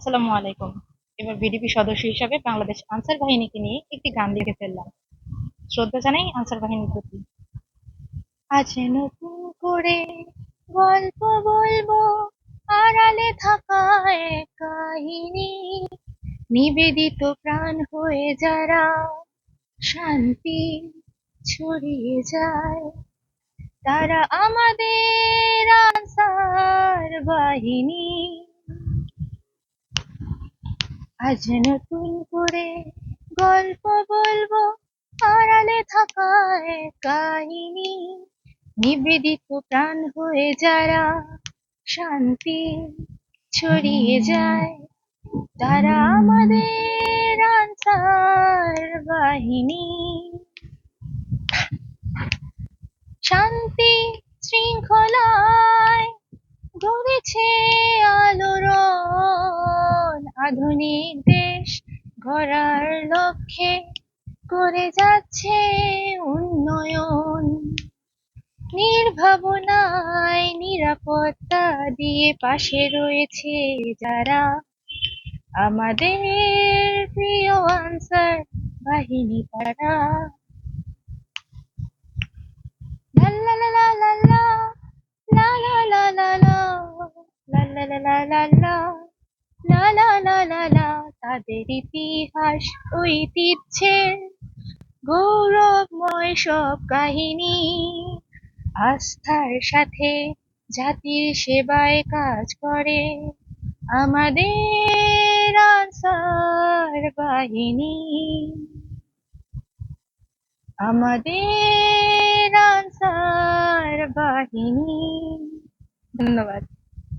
আসসালামু আলাইকুম। এবার ভিডিপি সদস্য হিসাবে বাংলাদেশ আনসার বাহিনীকে নিয়ে একটি গান লিখে ফেললাম। শ্রদ্ধা জানাই আনসার বাহিনীর প্রতি। আজ নতুন করে গল্প বলব, আড়ালে থাকা কাহিনী। নিবেদিত প্রাণ হয়ে যারা শান্তি ছড়িয়ে যায়, তারা আমাদের আনসার বাহিনী। আজ নতুন করে গল্প বলব, আড়ালে থাকা এক কাহিনী। নিবেদিত প্রাণ হয়ে যারা শান্তি ছড়িয়ে যায়, তারা আমাদের আনসার বাহিনী। শান্তি শৃঙ্খলায় আলোড়ন আধুনিক দেশ গড়ার লক্ষ্যে করে যাচ্ছে উন্নয়ন নির্ভাবনায় নিরাপত্তা দিয়ে পাশে রয়েছে যারা আমাদের প্রিয় আনসার বাহিনী তারা লা লা লা লা লা লা লা লা লা লা লা লা লা লা তাদের ইতিহাস ঐতিহ্যের গৌরবময় সব কাহিনী। আস্থার সাথে জাতির সেবায় কাজ করে আমাদের আনসার বাহিনী। আমাদের আনসার বাহিনী। ধন্যবাদ।